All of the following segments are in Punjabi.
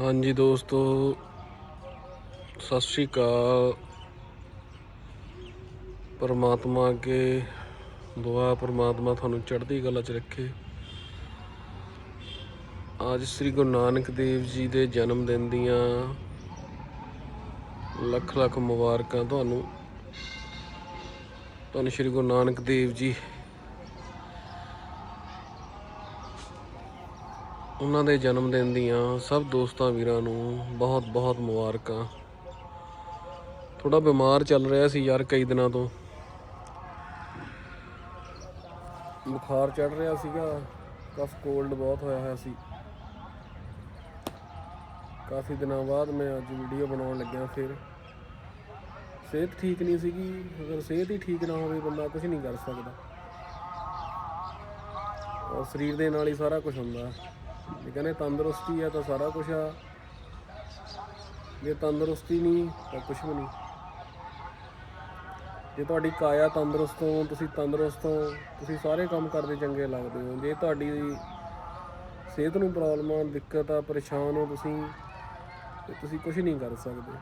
ਹਾਂਜੀ ਦੋਸਤੋ, ਸਤਿ ਸ਼੍ਰੀ ਅਕਾਲ। ਪਰਮਾਤਮਾ ਅੱਗੇ, ਦੁਆ ਪਰਮਾਤਮਾ ਤੁਹਾਨੂੰ ਚੜ੍ਹਦੀ ਕਲਾ 'ਚ ਰੱਖੇ। ਅੱਜ ਸ੍ਰੀ ਗੁਰੂ ਨਾਨਕ ਦੇਵ ਜੀ ਦੇ ਜਨਮ ਦਿਨ ਦੀਆਂ ਲੱਖ ਲੱਖ ਮੁਬਾਰਕਾਂ ਤੁਹਾਨੂੰ। ਤੁਹਾਨੂੰ ਸ੍ਰੀ ਗੁਰੂ ਨਾਨਕ ਦੇਵ ਜੀ ਉਹਨਾਂ ਦੇ ਜਨਮ ਦਿਨ ਦੀਆਂ ਸਭ ਦੋਸਤਾਂ ਵੀਰਾਂ ਨੂੰ ਬਹੁਤ ਬਹੁਤ ਮੁਬਾਰਕਾਂ। ਥੋੜਾ ਬਿਮਾਰ ਚੱਲ ਰਿਹਾ ਸੀ ਯਾਰ ਕਈ ਦਿਨਾਂ ਤੋਂ। ਬੁਖਾਰ ਚੜ ਰਿਹਾ ਸੀਗਾ, ਕਫ ਕੋਲਡ ਬਹੁਤ ਹੋਇਆ ਹੋਇਆ ਸੀ। ਕਾਫੀ ਦਿਨਾਂ ਬਾਅਦ ਮੈਂ ਅੱਜ ਵੀਡੀਓ ਬਣਾਉਣ ਲੱਗਿਆ ਫਿਰ। ਸਿਹਤ ਠੀਕ ਨਹੀਂ ਸੀਗੀ, ਅਗਰ ਸਿਹਤ ਹੀ ਠੀਕ ਨਾ ਹੋਵੇ ਬੰਦਾ ਕੁਝ ਨਹੀਂ ਕਰ ਸਕਦਾ। ਔਰ ਸਰੀਰ ਦੇ ਨਾਲ ਹੀ ਸਾਰਾ ਕੁਝ ਹੁੰਦਾ। ਜੇ ਕਹਿੰਦੇ ਤੰਦਰੁਸਤੀ ਆ ਤਾਂ ਸਾਰਾ ਕੁਝ ਆ। ਜੇ ਤੰਦਰੁਸਤੀ ਨਹੀਂ, ਤਾਂ ਕੁਝ ਵੀ ਨਹੀਂ। ਜੇ ਤੁਹਾਡੀ ਕਾਇਆ ਤੰਦਰੁਸਤ ਹੋ, ਤੁਸੀਂ ਤੰਦਰੁਸਤ ਹੋ, ਤੁਸੀਂ ਸਾਰੇ ਕੰਮ ਕਰਦੇ ਚੰਗੇ ਲੱਗਦੇ ਹੋ। ਜੇ ਤੁਹਾਡੀ ਸਿਹਤ ਨੂੰ ਪ੍ਰੋਬਲਮ ਆ, ਦਿੱਕਤ ਆ, ਪਰੇਸ਼ਾਨ ਹੋ ਤੁਸੀਂ, ਤੇ ਤੁਸੀਂ ਕੁਝ ਨਹੀਂ ਕਰ ਸਕਦੇ।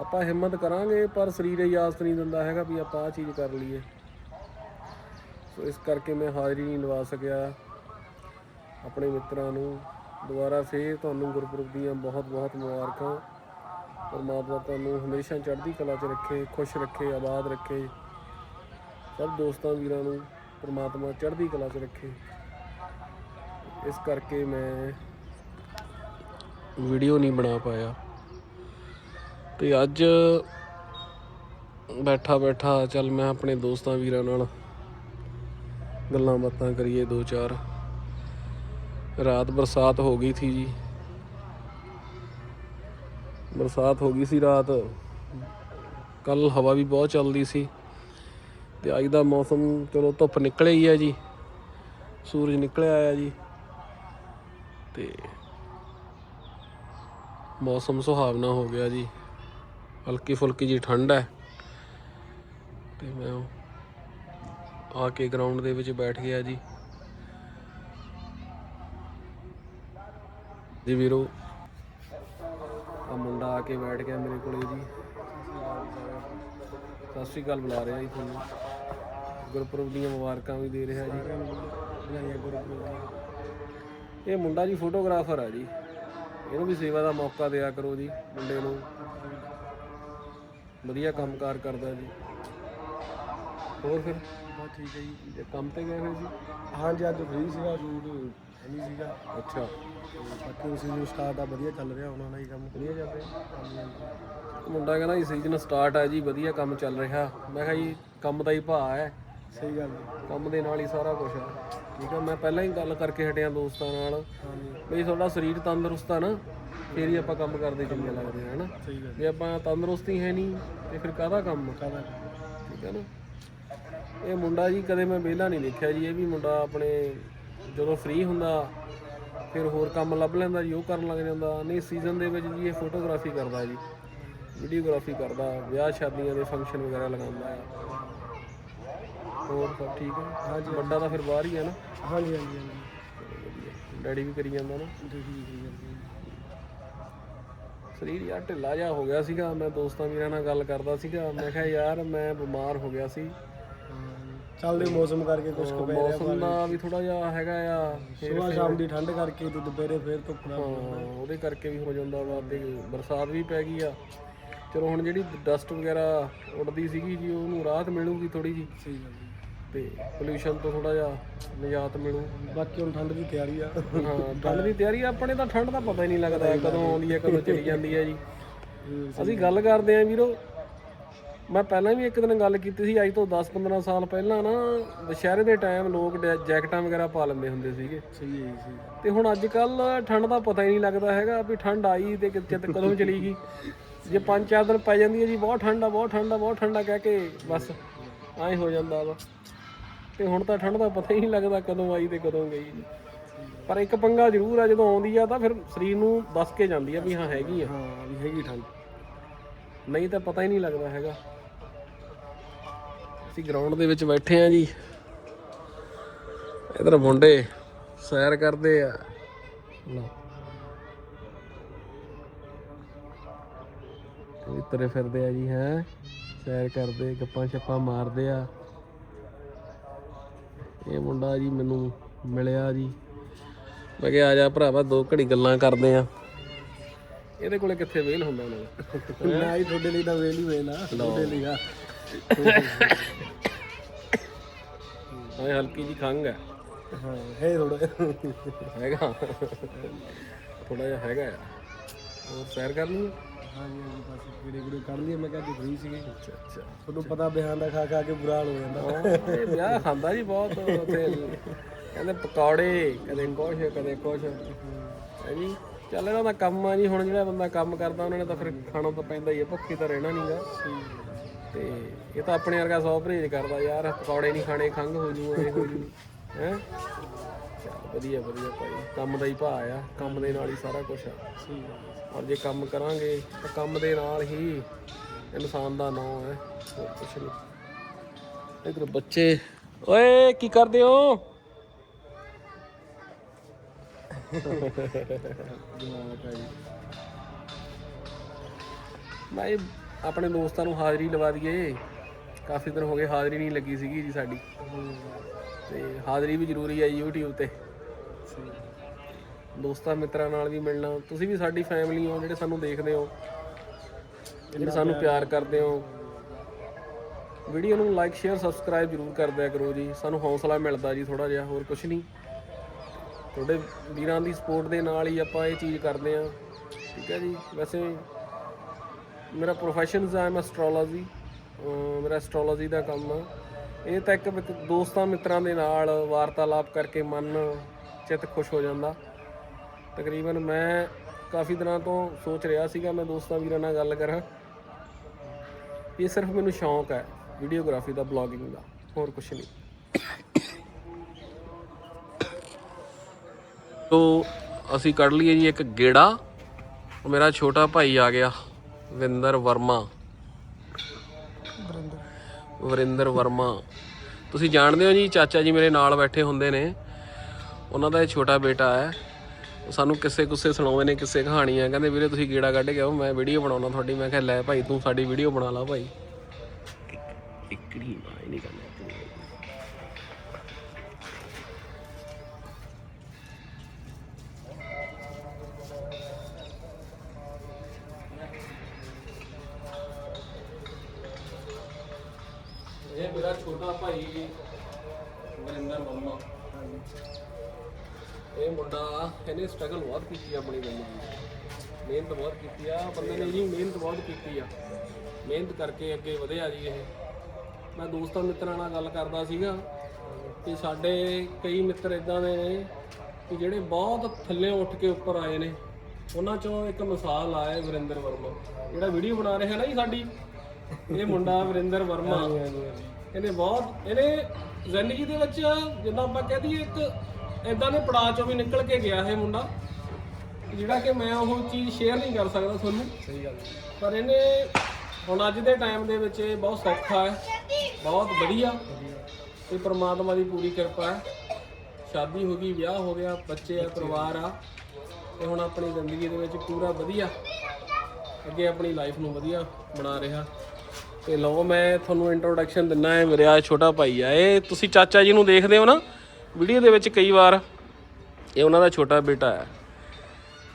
ਆਪਾਂ ਹਿੰਮਤ ਕਰਾਂਗੇ, ਪਰ ਸਰੀਰ ਇਜਾਜ਼ਤ ਨਹੀਂ ਦਿੰਦਾ ਹੈਗਾ ਵੀ ਆਪਾਂ ਆ ਚੀਜ਼ ਕਰ ਲਈਏ। ਸੋ ਇਸ ਕਰਕੇ ਮੈਂ ਹਾਜ਼ਰੀ ਨਹੀਂ ਲਵਾ ਸਕਿਆ। ਆਪਣੇ ਮਿੱਤਰਾਂ ਨੂੰ ਦੁਬਾਰਾ ਫੇਰ ਤੁਹਾਨੂੰ ਗੁਰਪੁਰਬ ਦੀਆਂ ਬਹੁਤ ਬਹੁਤ ਮੁਬਾਰਕਾਂ। ਪਰਮਾਤਮਾ ਤੁਹਾਨੂੰ ਹਮੇਸ਼ਾ ਚੜ੍ਹਦੀ ਕਲਾ 'ਚ ਰੱਖੇ, ਖੁਸ਼ ਰੱਖੇ, ਆਬਾਦ ਰੱਖੇ। ਸਭ ਦੋਸਤਾਂ ਵੀਰਾਂ ਨੂੰ ਪਰਮਾਤਮਾ ਚੜ੍ਹਦੀ ਕਲਾ 'ਚ ਰੱਖੇ। ਇਸ ਕਰਕੇ ਮੈਂ ਵੀਡੀਓ ਨਹੀਂ ਬਣਾ ਪਾਇਆ। ਤੇ ਅੱਜ ਬੈਠਾ ਬੈਠਾ ਚੱਲ ਮੈਂ ਆਪਣੇ ਦੋਸਤਾਂ ਵੀਰਾਂ ਨਾਲ ਗੱਲਾਂ ਬਾਤਾਂ ਕਰੀਏ ਦੋ ਚਾਰ। ਰਾਤ ਬਰਸਾਤ ਹੋ ਗਈ ਥੀ ਜੀ। ਬਰਸਾਤ ਹੋ ਗਈ ਸੀ ਰਾਤ। ਕੱਲ ਹਵਾ ਵੀ ਬਹੁਤ ਚੱਲਦੀ ਸੀ। ਤੇ ਅੱਜ ਦਾ ਮੌਸਮ ਚਲੋ ਧੁੱਪ ਨਿਕਲੇ ਹੀ ਹੈ ਜੀ। ਸੂਰਜ ਨਿਕਲਿਆ ਆਇਆ ਜੀ। ਤੇ ਮੌਸਮ ਸੁਹਾਵਣਾ ਹੋ ਗਿਆ ਜੀ। ਹਲਕੀ ਫੁਲਕੀ ਜੀ ਠੰਡ ਹੈ। ਤੇ ਮੈਂ ਆ ਕੇ ਗਰਾਊਂਡ ਦੇ ਵਿੱਚ ਬੈਠ ਗਿਆ ਜੀ। ਜੀ ਵੀਰੋ। ਆ ਮੁੰਡਾ ਆ ਕੇ ਬੈਠ ਗਿਆ ਮੇਰੇ ਕੋਲੇ ਜੀ। ਸਤਿ ਸ਼੍ਰੀ ਅਕਾਲ ਬੁਲਾ ਰਿਹਾ ਜੀ ਤੁਹਾਨੂੰ। ਗੁਰਪੁਰਬ ਦੀਆਂ ਮੁਬਾਰਕਾਂ ਵੀ ਦੇ ਰਿਹਾ ਜੀ। ਵਧਾਈਆਂ ਗੁਰਪੁਰਬ ਦੀਆਂ। ਇਹ ਮੁੰਡਾ ਜੀ ਫੋਟੋਗ੍ਰਾਫਰ ਆ ਜੀ। ਇਹਨੂੰ ਵੀ ਸੇਵਾ ਦਾ ਮੌਕਾ ਦਿਆ ਕਰੋ ਜੀ ਮੁੰਡੇ ਨੂੰ। ਵਧੀਆ ਕੰਮਕਾਰ ਕਰਦਾ ਜੀ। ਹੋਰ ਫਿਰ? ਬਹੁਤ ਠੀਕ ਹੈ ਜੀ। ਕੰਮ ਤੇ ਗਏ ਹੋਏ ਜੀ? ਹਾਂਜੀ ਅੱਜ ਫ੍ਰੀ ਸੀਗਾ ਸ਼ੂਟ। ਨਹੀਂ ਸੀਗਾ। ਅੱਛਾ। ਤੇ ਬਾਕੀ ਉਸ ਨੂੰ ਸਟਾਰਟ ਆ ਵਧੀਆ ਚੱਲ ਰਿਹਾ ਉਹਨਾਂ ਦਾ ਹੀ ਕੰਮ। ਵਧੀਆ ਚੱਲ ਰਿਹਾ। ਹਾਂਜੀ ਹਾਂਜੀ। ਮੁੰਡਾ ਕਹਿੰਦਾ ਜੀ ਸੀਜ਼ਨ ਸਟਾਰਟ ਹੈ ਜੀ ਵਧੀਆ ਕੰਮ ਚੱਲ ਰਿਹਾ। ਮੈਂ ਕਿਹਾ ਜੀ ਕੰਮ ਦਾ ਹੀ ਭਾਅ ਹੈ। ਸਹੀ ਗੱਲ ਕੰਮ ਦੇ ਨਾਲ ਹੀ ਸਾਰਾ ਕੁਝ ਹੈ। ਠੀਕ ਹੈ ਮੈਂ ਪਹਿਲਾਂ ਹੀ ਗੱਲ ਕਰਕੇ ਹਟਿਆ ਦੋਸਤਾਂ ਨਾਲ। ਵੀ ਤੁਹਾਡਾ ਸਰੀਰ ਤੰਦਰੁਸਤ ਆ ਨਾ ਫੇਰ ਹੀ ਆਪਾਂ ਕੰਮ ਕਰਦੇ ਚੰਗੇ ਲੱਗਦੇ ਆ ਹਨਾ? ਜੇ ਆਪਾਂ ਤੰਦਰੁਸਤੀ ਹੈ ਨਹੀਂ ਤੇ ਫਿਰ ਕਾਹਦਾ ਕੰਮ? ਕਾਹਦਾ ਠੀਕ ਹੈ ਨਾ? ਇਹ ਮੁੰਡਾ ਜੀ ਕਦੇ ਮੈਂ ਵਿਹਲਾ ਨਹੀਂ ਦੇਖਿਆ ਜੀ ਇਹ ਵੀ ਮੁੰਡਾ ਆਪਣੇ ਜਦੋਂ ਫ੍ਰੀ ਹੁੰਦਾ ਫਿਰ ਹੋਰ ਕੰਮ ਲੱਭ ਲੈਂਦਾ ਜੀ ਉਹ ਕਰਨ ਲੱਗ ਜਾਂਦਾ। ਨਹੀਂ ਸੀਜ਼ਨ ਦੇ ਵਿੱਚ ਜੀ ਇਹ ਫੋਟੋਗ੍ਰਾਫੀ ਕਰਦਾ ਜੀ ਵੀਡੀਓਗ੍ਰਾਫੀ ਕਰਦਾ ਵਿਆਹ ਸ਼ਾਦੀਆਂ ਦੇ ਫੰਕਸ਼ਨ ਵਗੈਰਾ ਲਗਾਉਂਦਾ। ਹੈ ਹੋਰ ਸਭ ਠੀਕ ਹੈ? ਹਾਂਜੀ ਵੱਡਾ ਤਾਂ ਫਿਰ ਬਾਹਰ ਹੀ ਹੈ ਨਾ? ਹਾਂਜੀ ਹਾਂਜੀ ਹਾਂਜੀ। ਡੈਡੀ ਵੀ ਕਰੀ ਜਾਂਦਾ ਨਾ? ਠੀਕ ਠੀਕ ਠੀਕ ਸਰੀਰ ਯਾਰ ਢਿੱਲਾ ਜਿਹਾ ਹੋ ਗਿਆ ਸੀਗਾ ਮੈਂ ਦੋਸਤਾਂ ਵੀਰਾਂ ਨਾਲ ਗੱਲ ਕਰਦਾ ਸੀਗਾ ਮੈਂ ਕਿਹਾ ਯਾਰ ਮੈਂ ਬਿਮਾਰ ਹੋ ਗਿਆ ਸੀ। ਚੱਲਦੇ ਮੌਸਮ ਕਰਕੇ ਕੁਝ ਕੁ ਪੈ ਰਿਹਾ ਮੌਸਮ ਦਾ ਵੀ ਥੋੜਾ ਜਿਹਾ ਹੈਗਾ ਆ ਸਵੇਰ ਸ਼ਾਮ ਦੀ ਠੰਡ ਕਰਕੇ ਤੇ ਦੁਪਹਿਰੇ ਫੇਰ ਧੁੱਪ ਨਾਲ ਉਹਦੇ ਕਰਕੇ ਵੀ ਹੋ ਜਾਂਦਾ ਵਾ ਤੇ ਬਰਸਾਤ ਵੀ ਪੈ ਗਈ ਆ। ਚਲੋ ਹੁਣ ਜਿਹੜੀ ਡਸਟ ਵਗੈਰਾ ਉੱਡਦੀ ਸੀਗੀ ਜੀ ਉਹਨੂੰ ਰਾਹਤ ਮਿਲੂਗੀ ਥੋੜੀ ਜੀ। ਸਹੀ ਗੱਲ ਜੀ। ਤੇ ਪੋਲੂਸ਼ਨ ਤੋਂ ਥੋੜਾ ਜਿਹਾ ਨਿਜਾਤ ਮਿਲੂ। ਬਾਕੀ ਹੁਣ ਠੰਡ ਦੀ ਤਿਆਰੀ ਆ। ਹਾਂ ਠੰਡ ਦੀ ਤਿਆਰੀ ਆ, ਆਪਣੇ ਤਾਂ ਠੰਡ ਦਾ ਪਤਾ ਹੀ ਨਹੀਂ ਲੱਗਦਾ ਕਦੋਂ ਆਉਂਦੀ ਹੈ ਕਦੋਂ ਚਲੀ ਜਾਂਦੀ ਹੈ ਜੀ ਅਸੀਂ ਗੱਲ ਕਰਦੇ ਆਂ ਵੀਰੋ ਮੈਂ ਪਹਿਲਾਂ ਵੀ ਇੱਕ ਦਿਨ ਗੱਲ ਕੀਤੀ ਸੀ ਅੱਜ ਤੋਂ 10-15 ਸਾਲ ਪਹਿਲਾਂ ਨਾ ਦੁਸ਼ਹਿਰੇ ਦੇ ਟਾਈਮ ਲੋਕ ਡੈ- ਜੈਕਟਾਂ ਵਗੈਰਾ ਪਾ ਲੈਂਦੇ ਹੁੰਦੇ ਸੀਗੇ। ਸਹੀ ਹੈ ਜੀ, ਸਹੀ ਤੇ ਹੁਣ ਅੱਜ ਕੱਲ ਠੰਡ ਦਾ ਪਤਾ ਹੀ ਨਹੀਂ ਲੱਗਦਾ ਹੈਗਾ ਵੀ ਠੰਡ ਆਈ ਤੇ ਕਿੱਥੇ ਤੇ ਕਦੋਂ ਚਲੀ ਗਈ। ਜੇ ਪੰਜ ਚਾਰ ਦਿਨ ਪੈ ਜਾਂਦੀ ਹੈ ਜੀ ਬਹੁਤ ਠੰਡ ਆ ਬਹੁਤ ਠੰਡ ਆ ਬਹੁਤ ਠੰਡ ਆ ਕਹਿ ਕੇ ਬਸ ਐਂ ਹੋ ਜਾਂਦਾ ਵਾ। ਤੇ ਹੁਣ ਤਾਂ ਠੰਡ ਦਾ ਪਤਾ ਹੀ ਨਹੀਂ ਲੱਗਦਾ ਕਦੋਂ ਆਈ ਤੇ ਕਦੋਂ ਗਈ। ਜੀ ਪਰ ਇੱਕ ਪੰਗਾ ਜ਼ਰੂਰ ਆ ਜਦੋਂ ਆਉਂਦੀ ਆ ਤਾਂ ਫਿਰ ਸਰੀਰ ਨੂੰ ਦੱਸ ਕੇ ਜਾਂਦੀ ਆ ਵੀ ਹਾਂ ਹੈਗੀ ਆ। ਹਾਂ ਵੀ ਹੈਗੀ ਠੰਡ। ਨਹੀਂ ਤਾਂ ਪਤਾ ਹੀ ਨਹੀਂ ਲੱਗਦਾ ਹੈਗਾ। ਅਸੀਂ ਗਰਾਊਂਡ ਦੇ ਵਿੱਚ ਬੈਠੇ ਆ ਜੀ। ਇਧਰ ਮੁੰਡੇ ਸੈਰ ਕਰਦੇ ਆ। ਲੋ ਇਹ ਤਰੇ ਫਿਰਦੇ ਆ ਜੀ ਹੈ। ਸੈਰ ਕਰਦੇ ਗੱਪਾਂ ਛੱਪਾਂ ਮਾਰਦੇ ਆ। ਇਹ ਮੁੰਡਾ ਜੀ ਮੈਨੂੰ ਮਿਲਿਆ ਜੀ। ਮੈਂ ਕਿਹਾ ਆ ਜਾ ਭਰਾਵਾ ਦੋ ਘੜੀ ਗੱਲਾਂ ਕਰਦੇ ਆ। ਇਹਦੇ ਕੋਲੇ ਕਿੱਥੇ ਵੇਲ ਹੁੰਦਾ ਨਾ ਨਾ ਹੀ ਤੁਹਾਡੇ ਲਈ ਤਾਂ ਵੇਲ ਹੀ ਵੇਲ ਆ। ਤੁਹਾਡੇ ਲਈ ਆ। ਹਾਂ ਹਲਕੀ ਜੀ ਖੰਗ ਹੈ। ਹਾਂ ਹੈ ਥੋੜਾ ਹੈਗਾ। ਥੋੜਾ ਜਿਹਾ ਹੈਗਾ ਆ। ਹੋਰ ਸੈਰ ਕਰ ਲਈ ਹਾਂਜੀ ਹਾਂਜੀ ਬਸ ਕੀੜੇ ਕੀੜੇ ਕੱਢ ਲਈਏ ਮੈਂ ਕਿਹਾ ਅੱਜ ਫ੍ਰੀ ਸੀਗੇ। ਅੱਛਾ ਅੱਛਾ। ਤੁਹਾਨੂੰ ਪਤਾ ਬਿਹਾਨ ਦਾ ਖਾ ਖਾ ਕੇ ਬੁਰਾ ਹਾਲ ਹੋ ਜਾਂਦਾ। ਇਹ ਵਿਆਹ ਖਾਂਦਾ ਜੀ ਬਹੁਤ ਉੱਥੇ ਕਹਿੰਦੇ ਪਕੌੜੇ ਕਦੇ ਕੁਛ ਕਦੇ ਕੁਛ। ਹੈ ਜੀ। ਚੱਲ ਇਹਨਾਂ ਦਾ ਕੰਮ ਆ ਜੀ ਹੁਣ ਜਿਹੜਾ ਬੰਦਾ ਕੰਮ ਕਰਦਾ ਉਹਨਾਂ ਨੇ ਤਾਂ ਫਿਰ ਖਾਣਾ ਤਾਂ ਪੈਂਦਾ ਹੀ ਹੈ ਭੁੱਖੀ ਤਾਂ ਰਹਿਣਾ ਨਹੀਂਗਾ ਤੇ ਇਹ ਤਾਂ ਆਪਣੇ ਵਰਗਾ ਸੌ ਪਰਹੇਜ ਕਰਦਾ ਯਾਰ ਪਕੌੜੇ ਨਹੀਂ ਖਾਣੇ ਖੰਘ ਹੋ ਜੂ ਐ ਹੋ ਜੂ। ਹੈ? ਵਧੀਆ ਵਧੀਆ ਭਾਈ ਕੰਮ ਦਾ ਹੀ ਭਾਅ ਆ ਕੰਮ ਦੇ ਨਾਲ ਹੀ ਸਾਰਾ ਕੁਝ ਆ। ਔਰ ਜੇ ਕੰਮ ਕਰਾਂਗੇ ਤਾਂ ਕੰਮ ਦੇ ਨਾਲ ਹੀ ਇਨਸਾਨ ਦਾ ਨਾਮ ਹੈ ਹੋਰ ਕੁਛ ਨਹੀਂ। ਇਧਰ ਬੱਚੇ ਓਏ ਕੀ ਕਰਦੇ ਹੋ? ਭਾਈ ਆਪਣੇ ਦੋਸਤਾਂ ਨੂੰ ਹਾਜ਼ਰੀ ਲਵਾ ਦਈਏ। ਕਾਫੀ ਦਿਨ ਹੋ ਗਏ ਹਾਜ਼ਰੀ ਨਹੀਂ ਲੱਗੀ ਸੀਗੀ ਜੀ ਸਾਡੀ। ਤੇ ਹਾਜ਼ਰੀ ਵੀ ਜ਼ਰੂਰੀ ਹੈ YouTube ਤੇ। ਦੋਸਤਾਂ ਮਿੱਤਰਾਂ ਨਾਲ ਵੀ ਮਿਲਣਾ। ਤੁਸੀਂ ਵੀ ਸਾਡੀ ਫੈਮਿਲੀ ਹੋ ਜਿਹੜੇ ਸਾਨੂੰ ਦੇਖਦੇ ਹੋ। ਜਿਹੜੇ ਸਾਨੂੰ ਪਿਆਰ ਕਰਦੇ ਹੋ। ਵੀਡੀਓ ਨੂੰ ਲਾਈਕ ਸ਼ੇਅਰ ਸਬਸਕ੍ਰਾਈਬ ਜ਼ਰੂਰ ਕਰ ਦਿਆ ਕਰੋ ਜੀ। ਸਾਨੂੰ ਹੌਸਲਾ ਮਿਲਦਾ ਜੀ ਥੋੜਾ ਜਿਹਾ ਹੋਰ ਕੁਝ ਨਹੀਂ। ਤੁਹਾਡੇ ਵੀਰਾਂ ਦੀ ਸਪੋਰਟ ਦੇ ਨਾਲ ਹੀ ਆਪਾਂ ਇਹ ਚੀਜ਼ ਕਰਦੇ ਆ ਠੀਕ ਹੈ ਜੀ? ਵੈਸੇ ਮੇਰਾ ਪ੍ਰੋਫੈਸ਼ਨ ਹੈ, ਮੈਂ ਐਸਟ੍ਰੋਲੋਜੀ ਮੇਰਾ ਐਸਟ੍ਰੋਲੋਜੀ ਦਾ ਕੰਮ ਆ। ਇਹ ਤਾਂ ਇੱਕ ਇੱਕ ਦੋਸਤਾਂ ਮਿੱਤਰਾਂ ਦੇ ਨਾਲ ਵਾਰਤਾਲਾਪ ਕਰਕੇ ਮਨ, ਚਿੱਤ ਖੁਸ਼ ਹੋ ਜਾਂਦਾ। ਤਕਰੀਬਨ ਮੈਂ ਕਾਫੀ ਦਿਨਾਂ ਤੋਂ ਸੋਚ ਰਿਹਾ ਸੀਗਾ, ਮੈਂ ਦੋਸਤਾਂ ਵੀਰਾਂ ਨਾਲ ਗੱਲ ਕਰਾਂ। ਇਹ ਸਿਰਫ ਮੈਨੂੰ ਸ਼ੌਂਕ ਹੈ ਵੀਡੀਓਗ੍ਰਾਫੀ ਦਾ ਬਲੌਗਿੰਗ ਦਾ, ਹੋਰ ਕੁਝ ਨਹੀਂ। ਤੋ ਅਸੀਂ ਕੱਢ ਲਈਏ ਜੀ ਇੱਕ ਗੇੜਾ। ਮੇਰਾ ਛੋਟਾ ਭਾਈ ਆ ਗਿਆ। ਵਿੰਦਰ ਵਰਮਾ। ਵਰਿੰਦਰ। ਵਰਮਾ। ਤੁਸੀਂ ਜਾਣਦੇ ਹੋ ਜੀ ਚਾਚਾ ਜੀ ਮੇਰੇ ਨਾਲ ਬੈਠੇ ਹੁੰਦੇ ਨੇ। ਉਹਨਾਂ ਦਾ ਇਹ ਛੋਟਾ ਬੇਟਾ ਹੈ। ਉਹ ਸਾਨੂੰ ਕਿੱਸੇ ਕੁੱਸੇ ਸੁਣਾਉਂਦੇ ਨੇ ਕਿੱਸੇ ਕਹਾਣੀਆਂ। ਕਹਿੰਦੇ ਵੀਰੇ ਤੁਸੀਂ ਗੇੜਾ ਕੱਢ ਕੇ ਆਓ ਮੈਂ ਵੀਡੀਓ ਬਣਾਉਣਾ ਤੁਹਾਡੀ। ਮੈਂ ਕਿਹਾ ਲੈ ਭਾਈ ਤੂੰ ਸਾਡੀ ਵੀਡੀਓ ਬਣਾ ਲਾ ਭਾਈ। ਇਕੜੀ ਮਾਈ ਨਹੀਂ ਕਰਨਾ। ਇਹਨੇ ਸਟਰਗਲ ਬਹੁਤ ਕੀਤੀ ਆ ਆਪਣੀ ਜ਼ਿੰਦਗੀ ਮਿਹਨਤ ਬਹੁਤ ਕੀਤੀ ਆ ਬੰਦੇ ਨੇ ਜੀ ਮਿਹਨਤ ਬਹੁਤ ਕੀਤੀ ਆ। ਮਿਹਨਤ ਕਰਕੇ ਅੱਗੇ ਵਧਿਆ ਜੀ ਇਹ। ਮੈਂ ਦੋਸਤਾਂ ਮਿੱਤਰਾਂ ਨਾਲ ਗੱਲ ਕਰਦਾ ਸੀਗਾ ਕਿ ਸਾਡੇ ਕਈ ਮਿੱਤਰ ਇਦਾਂ ਦੇ ਨੇ ਕਿ ਜਿਹੜੇ ਬਹੁਤ ਥੱਲੇ ਉੱਠ ਕੇ ਉੱਪਰ ਆਏ ਨੇ। ਉਹਨਾਂ ਚੋਂ ਇੱਕ ਮਿਸਾਲ ਆ ਹੈ ਵਰਿੰਦਰ ਵਰਮਾ। ਜਿਹੜਾ ਵੀਡੀਓ ਬਣਾ ਰਿਹਾ ਨਾ ਜੀ ਸਾਡੀ ਇਹ ਮੁੰਡਾ ਵਰਿੰਦਰ ਵਰਮਾ। ਇਹਨੇ ਬਹੁਤ ਇਹਨੇ ਜ਼ਿੰਦਗੀ ਦੇ ਵਿੱਚ ਜਿੱਦਾਂ ਆਪਾਂ ਕਹਿ ਦਈਏ ਇੱਕ ਇਦਾਂ ਦੇ ਪੜਾਅ ਚੋਂ ਵੀ ਨਿਕਲ ਕੇ ਗਿਆ ਇਹ ਮੁੰਡਾ ਜਿਹੜਾ ਕਿ ਮੈਂ ਉਹ ਚੀਜ਼ ਸ਼ੇਅਰ ਨਹੀਂ ਕਰ ਸਕਦਾ ਤੁਹਾਨੂੰ। ਸਹੀ ਗੱਲ ਪਰ ਇਹਨੇ ਹੁਣ ਅੱਜ ਦੇ ਟਾਈਮ ਦੇ ਵਿੱਚ ਇਹ ਬਹੁਤ ਸੌਖਾ ਹੈ ਬਹੁਤ ਵਧੀਆ ਤੇ ਪ੍ਰਮਾਤਮਾ ਦੀ ਪੂਰੀ ਕਿਰਪਾ ਹੈ। ਸ਼ਾਦੀ ਹੋ ਗਈ ਵਿਆਹ ਹੋ ਗਿਆ ਬੱਚੇ ਆ ਪਰਿਵਾਰ ਆ ਤੇ ਹੁਣ ਆਪਣੀ ਜ਼ਿੰਦਗੀ ਦੇ ਵਿੱਚ ਪੂਰਾ ਵਧੀਆ ਅੱਗੇ ਆਪਣੀ ਲਾਈਫ ਨੂੰ ਵਧੀਆ ਬਣਾ ਰਿਹਾ। ਤੇ ਲਓ ਮੈਂ ਤੁਹਾਨੂੰ ਇੰਟਰੋਡਕਸ਼ਨ ਦਿੰਨਾ ਹੈ ਮੇਰੇ ਆ ਛੋਟਾ ਭਾਈ ਆ। ਇਹ ਤੁਸੀਂ ਚਾਚਾ ਜੀ ਨੂੰ ਦੇਖਦੇ ਹੋ ਨਾ ਵੀਡੀਓ ਦੇ ਵਿੱਚ ਕਈ ਵਾਰ ਇਹ ਉਹਨਾਂ ਦਾ ਛੋਟਾ ਬੇਟਾ ਹੈ।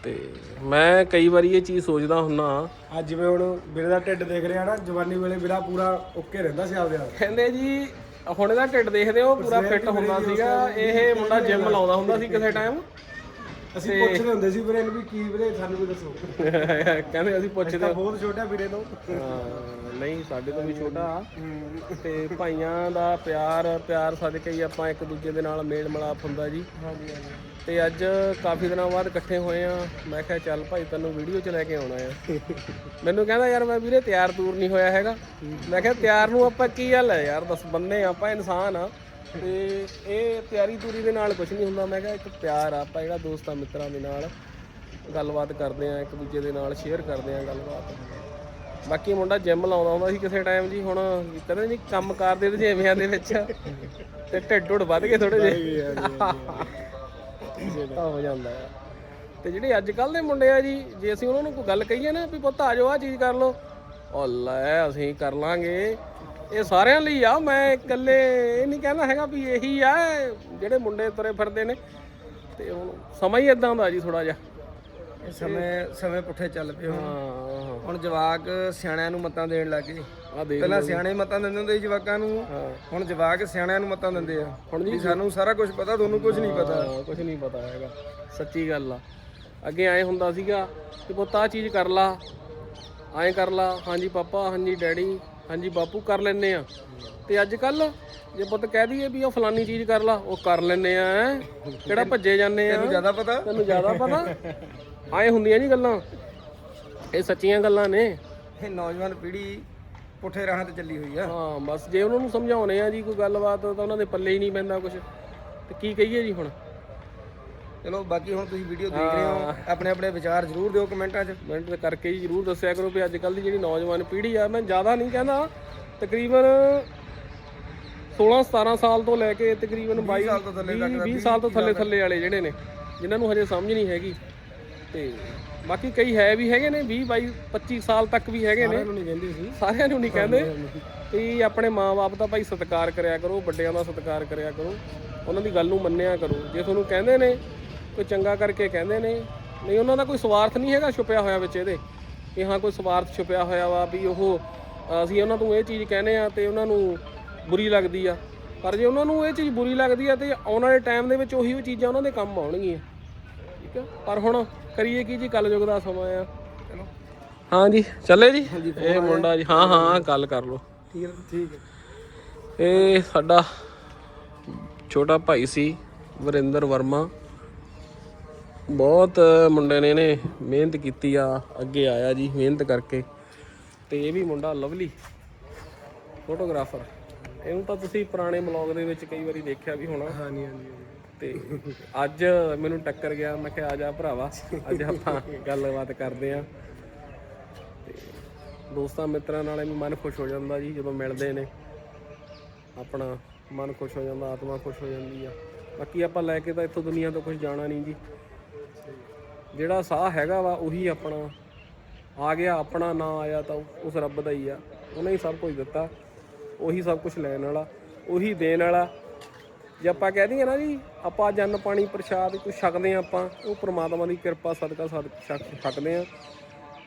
ਤੇ ਮੈਂ ਕਈ ਵਾਰੀ ਇਹ ਚੀਜ਼ ਸੋਚਦਾ ਹੁੰਨਾ ਅੱਜ ਜਿਵੇਂ ਹੁਣ ਵੀਰੇ ਦਾ ਢਿੱਡ ਦੇਖ ਰਿਹਾ ਨਾ ਜਵਾਨੀ ਵੇਲੇ ਵੀਰਾ ਪੂਰਾ ਓਕੇ ਰਹਿੰਦਾ ਸੀ ਆਪਦੇ ਨਾਲ। ਕਹਿੰਦੇ ਜੀ ਹੁਣ ਇਹਦਾ ਢਿੱਡ ਦੇਖਦੇ ਹੋ ਪੂਰਾ ਫਿੱਟ ਹੁੰਦਾ ਸੀਗਾ। ਇਹ ਮੁੰਡਾ ਜਿਮ ਲਾਉਂਦਾ ਹੁੰਦਾ ਸੀ ਕਿਸੇ ਟਾਈਮ ਅਸੀਂ ਪੁੱਛਦੇ ਹੁੰਦੇ ਸੀ ਵੀਰੇ ਨੂੰ ਵੀ ਕੀ ਵੀਰੇ ਸਾਨੂੰ ਵੀ ਦੱਸੋ। ਕਹਿੰਦੇ ਅਸੀਂ ਪੁੱਛਦੇ ਤਾਂ ਬਹੁਤ ਛੋਟਾ ਵੀਰੇ ਤੋਂ। ਹਾਂ, ਨਹੀਂ ਸਾਡੇ ਤੋਂ ਵੀ ਛੋਟਾ ਆ। ਤੇ ਭਾਈਆਂ ਦਾ ਪਿਆਰ ਪਿਆਰ ਸਦਕੇ ਹੀ ਆਪਾਂ ਇੱਕ ਦੂਜੇ ਦੇ ਨਾਲ ਮੇਲ ਮਿਲਾਪ ਹੁੰਦਾ ਜੀ। ਹਾਂਜੀ ਹਾਂਜੀ। ਤੇ ਅੱਜ ਕਾਫੀ ਦਿਨਾਂ ਬਾਅਦ ਇਕੱਠੇ ਹੋਏ ਆ ਮੈਂ ਕਿਹਾ ਚੱਲ ਭਾਈ ਤੈਨੂੰ ਵੀਡੀਓ 'ਚ ਲੈ ਕੇ ਆਉਣਾ ਆ। ਮੈਨੂੰ ਕਹਿੰਦਾ ਯਾਰ ਮੈਂ ਵੀਰੇ ਤਿਆਰ ਤੂਰ ਨਹੀਂ ਹੋਇਆ ਹੈਗਾ। ਮੈਂ ਕਿਹਾ ਤਿਆਰ ਨੂੰ ਆਪਾਂ ਕੀ ਗੱਲ ਹੈ ਯਾਰ? ਦੱਸ ਬੰਨੇ ਆ, ਆਪਾਂ ਇਨਸਾਨ ਆ। ਤੇ ਇਹ ਤਿਆਰੀ ਤੂਰੀ ਦੇ ਨਾਲ ਕੁਝ ਨਹੀਂ ਹੁੰਦਾ। ਮੈਂ ਕਿਹਾ ਇੱਕ ਪਿਆਰ ਆ ਆਪਾਂ ਜਿਹੜਾ ਦੋਸਤਾਂ ਮਿੱਤਰਾਂ ਦੇ ਨਾਲ ਗੱਲਬਾਤ ਕਰਦੇ ਆ ਇੱਕ ਦੂਜੇ ਦੇ ਨਾਲ ਸ਼ੇਅਰ ਕਰਦੇ ਆ ਗੱਲਬਾਤ। ਬਾਕੀ ਮੁੰਡਾ ਜਿਮ ਲਾਉਂਦਾ ਹੁੰਦਾ ਸੀ ਕਿਸੇ ਟਾਈਮ ਜੀ ਹੁਣ ਕਹਿੰਦੇ ਨਹੀਂ ਕੰਮ ਕਰਦੇ ਰੁਝੇਵਿਆਂ ਦੇ ਵਿੱਚ ਤੇ ਢਿੱਡ ਢੁੱਡ ਵੱਧ ਗਏ ਥੋੜੇ ਜਿਹੇ। ਤਾਂ ਹੋ ਜਾਂਦਾ ਤੇ ਜਿਹੜੇ ਅੱਜ ਕੱਲ ਦੇ ਮੁੰਡੇ ਆ ਜੀ ਜੇ ਅਸੀਂ ਉਹਨਾਂ ਨੂੰ ਕੋਈ ਗੱਲ ਕਹੀਏ ਨਾ ਵੀ ਪੁੱਤ ਆ ਜਾਓ ਆ ਚੀਜ਼ ਕਰ ਲਓ ਉਹ ਲੈ ਅਸੀਂ ਕਰ ਲਾਂਗੇ। ਇਹ ਸਾਰਿਆਂ ਲਈ ਆ ਮੈਂ ਇਕੱਲੇ ਇਹ ਨਹੀਂ ਕਹਿੰਦਾ ਹੈਗਾ ਵੀ ਇਹੀ ਆ ਜਿਹੜੇ ਮੁੰਡੇ ਤੁਰੇ ਫਿਰਦੇ ਨੇ। ਤੇ ਹੁਣ ਸਮਾਂ ਹੀ ਇਦਾਂ ਦਾ ਜੀ ਥੋੜਾ ਜਿਹਾ। ਇਹ ਸਮੇਂ ਸਮੇਂ ਪੁੱਠੇ ਚੱਲ ਪਏ ਹੁਣ। ਹਾਂ। ਹੁਣ ਜਵਾਕ ਸਿਆਣਿਆਂ ਨੂੰ ਮਤਾਂ ਦੇਣ ਲੱਗ ਗਏ। ਆ ਦੇਖ ਪਹਿਲਾਂ ਸਿਆਣੇ ਮਤਾਂ ਦਿੰਦੇ ਹੁੰਦੇ ਸੀ ਜਵਾਕਾਂ ਨੂੰ। ਹੁਣ ਜਵਾਕ ਸਿਆਣਿਆਂ ਨੂੰ ਮਤਾਂ ਦਿੰਦੇ ਆ। ਹੁਣ ਜੀ ਸਾਨੂੰ ਸਾਰਾ ਕੁਝ ਪਤਾ ਤੁਹਾਨੂੰ ਕੁਝ ਨਹੀਂ ਪਤਾ। ਕੁਝ ਨਹੀਂ ਪਤਾ ਹੈਗਾ। ਸੱਚੀ ਗੱਲ ਆ। ਅੱਗੇ ਐ ਹੁੰਦਾ ਸੀਗਾ ਕਿ ਪੁੱਤ ਆਹ ਚੀਜ਼ ਕਰ ਲਾ ਐਂ ਕਰ ਲਾ। ਹਾਂਜੀ ਪਾਪਾ ਹਾਂਜੀ ਡੈਡੀ ਹਾਂਜੀ ਬਾਪੂ ਕਰ ਲੈਨੇ ਆ। ਤੇ ਅੱਜ ਕੱਲ ਜੇ ਪੁੱਤ ਕਹਿ ਦਈਏ ਵੀ ਉਹ ਫਲਾਨੀ ਚੀਜ਼ ਕਰ ਲਾ ਉਹ ਕਰ ਲੈਨੇ ਆ ਹੈਂ। ਕਿਹੜਾ ਭੱਜੇ ਜਾਂਦੇ ਆ। ਤੈਨੂੰ ਜ਼ਿਆਦਾ ਪਤਾ? ਤੈਨੂੰ ਜ਼ਿਆਦਾ ਪਤਾ? ਐ ਹੁੰਦੀਆਂ ਨਹੀਂ ਗੱਲਾਂ। ਇਹ ਸੱਚੀਆਂ ਗੱਲਾਂ ਨੇ। ਇਹ ਨੌਜਵਾਨ ਪੀੜ੍ਹੀ ਪੁੱਠੇ ਰਾਹਾਂ ਤੇ ਚੱਲੀ ਹੋਈ ਆ। ਹਾਂ ਬਸ ਜੇ ਉਹਨਾਂ ਨੂੰ ਸਮਝਾਉਣੇ ਆ ਜੀ ਕੋਈ ਗੱਲਬਾਤ ਤਾਂ ਉਹਨਾਂ ਦੇ ਪੱਲੇ ਹੀ ਨਹੀਂ ਪੈਂਦਾ ਕੁਝ ਤੇ ਕੀ ਕਹੀਏ ਜੀ ਹੁਣ? ਚਲੋ ਬਾਕੀ ਹੁਣ ਤੁਸੀਂ ਵੀਡੀਓ ਦੇਖ ਰਹੇ ਹੋ ਆਪਣੇ ਆਪਣੇ ਵਿਚਾਰ ਜ਼ਰੂਰ ਦਿਓ ਕਮੈਂਟਾਂ 'ਚ। ਕਮੈਂਟ ਕਰਕੇ ਜੀ ਜਰੂਰ ਦੱਸਿਆ ਕਰੋ ਵੀ ਅੱਜ ਕੱਲ ਦੀ ਜਿਹੜੀ ਨੌਜਵਾਨ ਪੀੜ੍ਹੀ ਆ ਮੈਂ ਜ਼ਿਆਦਾ ਨਹੀਂ ਕਹਿੰਦਾ ਤਕਰੀਬਨ 16 17 ਸਾਲ ਤੋਂ ਲੈ ਕੇ ਤਕਰੀਬਨ 22 ਸਾਲ ਤੋਂ ਥੱਲੇ ਤੱਕ 20 ਸਾਲ ਤੋਂ ਥੱਲੇ ਥੱਲੇ ਵਾਲੇ ਜਿਹੜੇ ਨੇ ਜਿਨ੍ਹਾਂ ਨੂੰ ਹਜੇ ਸਮਝ ਨਹੀਂ ਹੈਗੀ। ਤੇ ਬਾਕੀ ਕਈ ਹੈ ਵੀ ਹੈਗੇ ਨੇ 20 22 25 ਸਾਲ ਤੱਕ ਵੀ ਹੈਗੇ ਨੇ। ਇਹਨੂੰ ਨਹੀਂ ਕਹਿੰਦੇ ਸੀ। ਸਾਰਿਆਂ ਨੂੰ ਨਹੀਂ ਕਹਿੰਦੇ। ਵੀ ਆਪਣੇ ਮਾਪੇ ਦਾ ਭਾਈ ਸਤਿਕਾਰ ਕਰਿਆ ਕਰੋ ਵੱਡਿਆਂ ਦਾ ਸਤਿਕਾਰ ਕਰਿਆ ਕਰੋ। ਉਹਨਾਂ ਦੀ ਗੱਲ ਨੂੰ ਮੰਨਿਆ ਕਰੋ। ਜੇ ਤੁਹਾਨੂੰ ਕਹਿੰਦੇ ਨੇ ਕੋਈ ਚੰਗਾ ਕਰਕੇ ਕਹਿੰਦੇ ਨੇ ਨਹੀਂ ਉਹਨਾਂ ਦਾ ਕੋਈ ਸਵਾਰਥ ਨਹੀਂ ਹੈਗਾ ਛੁਪਿਆ ਹੋਇਆ ਵਿੱਚ ਇਹਦੇ। ਕਿ ਹਾਂ ਕੋਈ ਸਵਾਰਥ ਛੁਪਿਆ ਹੋਇਆ ਵਾ ਵੀ ਉਹ ਅਸੀਂ ਉਹਨਾਂ ਤੋਂ ਇਹ ਚੀਜ਼ ਕਹਿੰਦੇ ਆ ਤੇ ਉਹਨਾਂ ਨੂੰ ਬੁਰੀ ਲੱਗਦੀ ਆ। ਪਰ ਜੇ ਉਹਨਾਂ ਨੂੰ ਇਹ ਚੀਜ਼ ਬੁਰੀ ਲੱਗਦੀ ਆ ਤੇ ਆਉਣ ਵਾਲੇ ਟਾਈਮ ਦੇ ਵਿੱਚ ਉਹੀ ਉਹ ਚੀਜ਼ਾਂ ਉਹਨਾਂ ਦੇ ਕੰਮ ਆਉਣਗੀਆਂ। ਠੀਕ ਆ? ਪਰ ਹੁਣ ਕਰੀਏ ਕੀ ਜੀ ਕਲਯੁਗ ਦਾ ਸਮਾਂ ਆ। ਚਲੋ। ਹਾਂ ਜੀ ਚੱਲੇ ਜੀ? ਇਹ ਮੁੰਡਾ ਜੀ ਹਾਂ ਹਾਂ ਗੱਲ ਕਰ ਲਓ। ਠੀਕ ਹੈ ਠੀਕ ਹੈ ਇਹ ਸਾਡਾ ਛੋਟਾ ਭਾਈ ਸੀ ਵਰਿੰਦਰ ਵਰਮਾ। ਬਹੁਤ ਮੁੰਡੇ ਨੇ ਇਹਨੇ ਮਿਹਨਤ ਕੀਤੀ ਆ ਅੱਗੇ ਆਇਆ ਜੀ ਮਿਹਨਤ ਕਰਕੇ। ਤੇ ਇਹ ਵੀ ਮੁੰਡਾ ਲਵਲੀ ਫੋਟੋਗ੍ਰਾਫਰ ਇਹਨੂੰ ਤਾਂ ਤੁਸੀਂ ਪੁਰਾਣੇ ਬਲੌਗ ਦੇ ਵਿੱਚ ਕਈ ਵਾਰੀ ਦੇਖਿਆ ਵੀ ਹੋਣਾ। ਹਾਂਜੀ ਹਾਂਜੀ। ਤੇ ਅੱਜ ਮੈਨੂੰ ਟੱਕਰ ਗਿਆ ਮੈਂ ਕਿਹਾ ਆ ਜਾ ਭਰਾਵਾ ਅੱਜ ਆਪਾਂ ਗੱਲਬਾਤ ਕਰਦੇ ਆ। ਤੇ ਦੋਸਤਾਂ ਮਿੱਤਰਾਂ ਨਾਲ ਵੀ ਮਨ ਖੁਸ਼ ਹੋ ਜਾਂਦਾ ਜੀ ਜਦੋਂ ਮਿਲਦੇ ਨੇ। ਆਪਣਾ ਮਨ ਖੁਸ਼ ਹੋ ਜਾਂਦਾ ਆਤਮਾ ਖੁਸ਼ ਹੋ ਜਾਂਦੀ ਆ। ਬਾਕੀ ਆਪਾਂ ਲੈ ਕੇ ਤਾਂ ਇੱਥੋਂ ਦੁਨੀਆ ਤੋਂ ਕੁਝ ਜਾਣਾ ਨਹੀਂ ਜੀ। ਜਿਹੜਾ ਸਾਹ ਹੈਗਾ ਵਾ ਉਹੀ ਆਪਣਾ। ਆ ਗਿਆ, ਆਪਣਾ ਨਾਂ ਆਇਆ ਤਾਂ ਉਸ ਰੱਬ ਦਾ ਹੀ ਆ। ਉਹਨੇ ਹੀ ਸਭ ਕੁਝ ਦਿੱਤਾ। ਉਹੀ ਸਭ ਕੁਝ ਲੈਣ ਵਾਲਾ, ਉਹੀ ਦੇਣ ਵਾਲਾ। ਜੇ ਆਪਾਂ ਕਹਿ ਦਈਏ ਨਾ ਜੀ, ਆਪਾਂ ਜਨ ਪਾਣੀ ਪ੍ਰਸ਼ਾਦ ਕੁਝ ਛਕਦੇ ਆ ਆਪਾਂ, ਉਹ ਪ੍ਰਮਾਤਮਾ ਦੀ ਕਿਰਪਾ, ਸਦਕਾ, ਸਦ ਛਕ, ਛਕਦੇ ਆ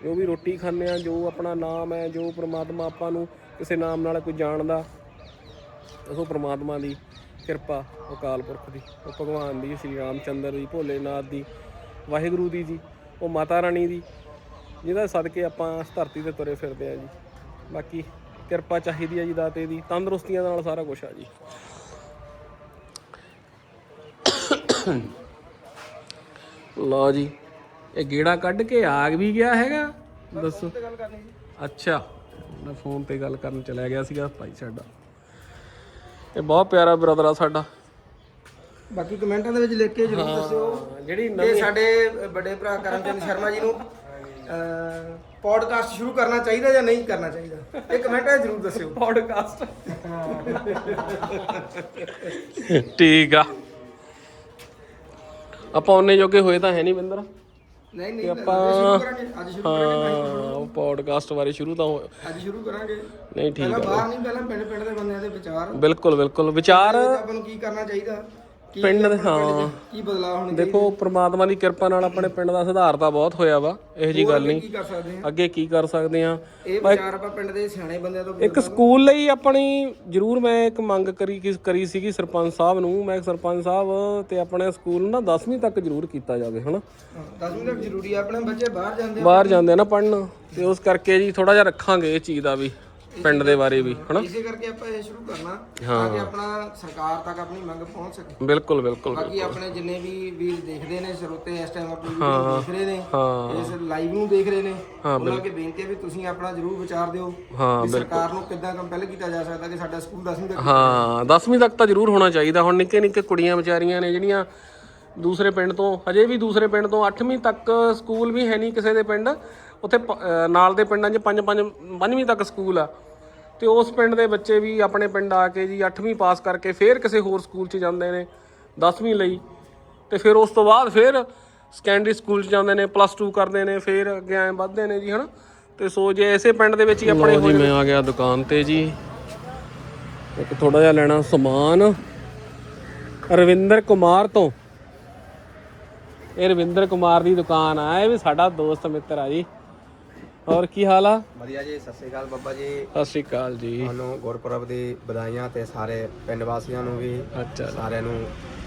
ਜੋ ਵੀ ਰੋਟੀ ਖਾਂਦੇ ਆ ਜੋ ਆਪਣਾ ਨਾਮ ਹੈ, ਜੋ ਪ੍ਰਮਾਤਮਾ ਆਪਾਂ ਨੂੰ ਕਿਸੇ ਨਾਮ ਨਾਲ ਕੋਈ ਜਾਣਦਾ ਉਹ ਪ੍ਰਮਾਤਮਾ ਦੀ ਕਿਰਪਾ, ਅਕਾਲ ਪੁਰਖ ਦੀ, ਉਹ ਭਗਵਾਨ ਦੀ, ਸ਼੍ਰੀ ਰਾਮ ਚੰਦਰ ਦੀ, ਭੋਲੇਨਾਥ ਦੀ ਵਾਹਿਗੁਰੂ ਦੀ ਜੀ ਉਹ ਮਾਤਾ ਰਾਣੀ ਦੀ ਜਿਹਦਾ ਸਦਕੇ ਆਪਾਂ ਇਸ ਧਰਤੀ ਤੇ ਤੁਰੇ ਫਿਰਦੇ ਆ ਜੀ। ਬਾਕੀ ਕਿਰਪਾ ਚਾਹੀਦੀ ਹੈ ਜੀ ਦਾਤੇ ਦੀ ਤੰਦਰੁਸਤੀਆਂ ਨਾਲ ਸਾਰਾ ਕੁਝ ਆ ਜੀ। ਲਓ ਜੀ ਇਹ ਗੇੜਾ ਕੱਢ ਕੇ ਆਗ ਵੀ ਗਿਆ ਹੈਗਾ ਦੱਸੋ। ਅੱਛਾ ਮੈਂ ਫੋਨ ਤੇ ਗੱਲ ਕਰਨ ਚਲਾ ਗਿਆ ਸੀਗਾ ਭਾਈ ਸਾਡਾ। ਇਹ ਬਹੁਤ ਪਿਆਰਾ ਬ੍ਰਦਰ ਆ ਸਾਡਾ। ਬਾਕੀ ਕਮੈਂਟਾਂ ਦੇ ਵਿੱਚ ਲਿਖ ਕੇ ਜ਼ਰੂਰ ਦੱਸਿਓ ਜਿਹੜੀ ਇਹ ਸਾਡੇ ਵੱਡੇ ਭਰਾ ਕਰਮਚੰਦ ਸ਼ਰਮਾ ਜੀ ਨੂੰ ਪੋਡਕਾਸਟ ਸ਼ੁਰੂ ਕਰਨਾ ਚਾਹੀਦਾ ਜਾਂ ਨਹੀਂ ਕਰਨਾ ਚਾਹੀਦਾ? ਇਹ ਕਮੈਂਟਾਂ 'ਚ ਜ਼ਰੂਰ ਦੱਸਿਓ। ਪੋਡਕਾਸਟ ਠੀਕ ਆ। ਆਪਾਂ ਉਹਨੇ ਜੋਗੇ ਹੋਏ ਤਾਂ ਹੈ ਨਹੀਂ ਬਿੰਦਰ? ਨਹੀਂ ਨਹੀਂ ਆਪਾਂ ਸ਼ੁਰੂ ਕਰਾਂਗੇ ਅੱਜ ਸ਼ੁਰੂ ਹਾਂ ਉਹ ਪੋਡਕਾਸਟ ਬਾਰੇ ਸ਼ੁਰੂ ਤਾਂ ਹੋ- ਅੱਜ ਸ਼ੁਰੂ ਕਰਾਂਗੇ। ਨਹੀਂ ਠੀਕ ਪਹਿਲਾਂ ਆ। ਬਾਹਰ ਨਹੀਂ ਪਹਿਲਾਂ ਪਿੰਡ ਪਿੰਡ ਦੇ ਬੰਦਿਆਂ ਦੇ ਵਿਚਾਰ। ਬਿਲਕੁਲ ਬਿਲਕੁਲ। ਵਿਚਾਰ ਆਪਾਂ ਨੂੰ ਕੀ ਕਰਨਾ ਚਾਹੀਦਾ? ਕੀ ਪਿੰਡ ਦੇ ਹਾਂ। ਕੀ ਬਦਲਾਅ ਹੋਣੇ ਦੇਖੋ ਪ੍ਰਮਾਤਮਾ ਦੀ ਕਿਰਪਾ ਨਾਲ ਆਪਣੇ ਪਿੰਡ ਦਾ ਸੁਧਾਰ ਤਾਂ ਬਹੁਤ ਹੋਇਆ ਵਾ ਇਹੋ ਜੀ ਗੱਲ ਨਹੀਂ। ਕੀ ਕਰ ਸਕਦੇ ਆ ਅੱਗੇ ਕੀ ਕਰ ਸਕਦੇ ਆ ਇਹ ਵਿਚਾਰ ਆਪਾਂ ਪਿੰਡ ਦੇ ਸਿਆਣੇ ਬੰਦਿਆਂ ਤੋਂ ਇੱਕ ਸਕੂਲ ਲਈ ਆਪਣੀ ਜ਼ਰੂਰ ਮੈਂ ਇੱਕ ਮੰਗ ਕਰੀ ਕਰੀ ਸੀਗੀ ਸਰਪੰਚ ਸਾਹਿਬ ਨੂੰ। ਮੈਂ ਸਰਪੰਚ ਸਾਹਿਬ ਤੇ ਆਪਣੇ ਸਕੂਲ ਨੂੰ ਨਾ 10ਵੀਂ ਤੱਕ ਜ਼ਰੂਰ ਕੀਤਾ ਜਾਵੇ ਹਨਾ? 10 ਮਿੰਟ ਜ਼ਰੂਰੀ ਆ। ਆਪਣੇ ਬੱਚੇ ਬਾਹਰ ਜਾਂਦੇ ਆ। ਬਾਹਰ ਜਾਂਦੇ ਆ ਨਾ ਪੜਨ ਤੇ ਉਸ ਕਰਕੇ ਜੀ ਥੋੜਾ ਜਿਹਾ ਰੱਖਾਂਗੇ ਇਹ ਚੀਜ਼ ਦਾ ਵੀ। ਪਿੰਡ ਦੇ ਬਾਰੇ ਵੀ ਹਨਾ? ਇਸੇ ਕਰਕੇ ਆਪਾਂ ਇਹ ਸ਼ੁਰੂ ਕਰਨਾ ਤਾਂ ਕਿ ਆਪਣਾ ਸਰਕਾਰ ਤੱਕ ਆਪਣੀ ਮੰਗ ਪਹੁੰਚ ਸਕੇ। ਬਿਲਕੁਲ ਬਿਲਕੁਲ ਬਾਕੀ ਆਪਣੇ ਜਿੰਨੇ ਵੀ ਵੀਰ ਦੇਖਦੇ ਨੇ ਸਰੋਤੇ ਇਸ ਟਾਈਮ ਆਪਣੀ ਵੀਡੀਓ ਦੇਖ ਰਹੇ ਨੇ ਇਸ ਲਾਈਵ ਨੂੰ ਦੇਖ ਰਹੇ ਨੇ ਉਹਨਾਂ ਅੱਗੇ ਬੇਨਤੀ ਹੈ ਵੀ ਤੁਸੀਂ ਆਪਣਾ ਜਰੂਰ ਵਿਚਾਰ ਦਿਓ ਹਾਂ ਕਿ ਸਰਕਾਰ ਨੂੰ ਕਿੱਦਾਂ ਕੰਪੈਲ ਕੀਤਾ ਜਾ ਸਕਦਾ ਕਿ ਸਾਡਾ ਸਕੂਲ 10ਵੀਂ ਤੱਕ ਹਾਂ 10ਵੀਂ ਤੱਕ ਤਾਂ ਜ਼ਰੂਰ ਹੋਣਾ ਚਾਹੀਦਾ। ਹੁਣ ਨਿੱਕੇ ਨਿੱਕੇ ਕੁੜੀਆਂ ਵਿਚਾਰੀਆਂ ਨੇ ਜਿਹੜੀਆਂ ਦੂਸਰੇ ਪਿੰਡ ਤੋਂ ਹਜੇ ਵੀ ਦੂਸਰੇ ਪਿੰਡ ਤੋਂ 8ਵੀਂ ਤੱਕ ਸਕੂਲ ਵੀ ਹੈ ਨਹੀਂ ਕਿਸੇ ਦੇ ਪਿੰਡ। ਉੱਥੇ ਨਾਲ ਦੇ ਪਿੰਡਾਂ 'ਚ ਪੰਜ ਪੰਜ ਪੰਜਵੀਂ ਤੱਕ ਸਕੂਲ ਆ। ਤੇ ਉਸ ਪਿੰਡ ਦੇ ਬੱਚੇ ਵੀ ਆਪਣੇ ਪਿੰਡ ਆ ਕੇ ਜੀ 8ਵੀਂ ਪਾਸ ਕਰਕੇ ਫੇਰ ਕਿਸੇ ਹੋਰ ਸਕੂਲ 'ਚ ਜਾਂਦੇ ਨੇ 10ਵੀਂ ਲਈ। ਤੇ ਫਿਰ ਉਸ ਤੋਂ ਬਾਅਦ ਫਿਰ ਸੈਕੰਡਰੀ ਸਕੂਲ 'ਚ ਜਾਂਦੇ ਨੇ ਪਲੱਸ 2 ਕਰਦੇ ਨੇ ਫਿਰ ਅੱਗੇ ਐਂ ਵੱਧਦੇ ਨੇ ਜੀ ਹਨਾ। ਤੇ ਸੋ ਜੇ ਇਸੇ ਪਿੰਡ ਦੇ ਵਿੱਚ ਹੀ ਆਪਣੇ ਹੋ ਮੈਂ ਆ ਗਿਆ ਦੁਕਾਨ ਤੇ ਜੀ। ਇੱਕ ਥੋੜਾ ਜਿਹਾ ਲੈਣਾ ਸਮਾਨ। ਰਵਿੰਦਰ ਕੁਮਾਰ ਤੋਂ। ਇਹ ਰਵਿੰਦਰ ਕੁਮਾਰ ਦੀ ਦੁਕਾਨ ਆ ਇਹ ਵੀ ਸਾਡਾ ਦੋਸਤ ਮਿੱਤਰ ਆ ਜੀ। ਹੋਰ ਕੀ ਹਾਲ ਆ? ਵਧੀਆ ਜੀ ਸਤਿ ਸ੍ਰੀ ਅਕਾਲ ਬੱਬਾ ਜੀ। ਸਤਿ ਸ਼੍ਰੀ ਅਕਾਲ ਜੀ। ਤੁਹਾਨੂੰ ਗੁਰਪੁਰਬ ਦੀ ਵਧਾਈਆਂ ਤੇ ਸਾਰੇ ਪਿੰਡ ਵਾਸੀਆਂ ਨੂੰ ਵੀ ਅੱਛਾ। ਸਾਰਿਆਂ ਨੂੰ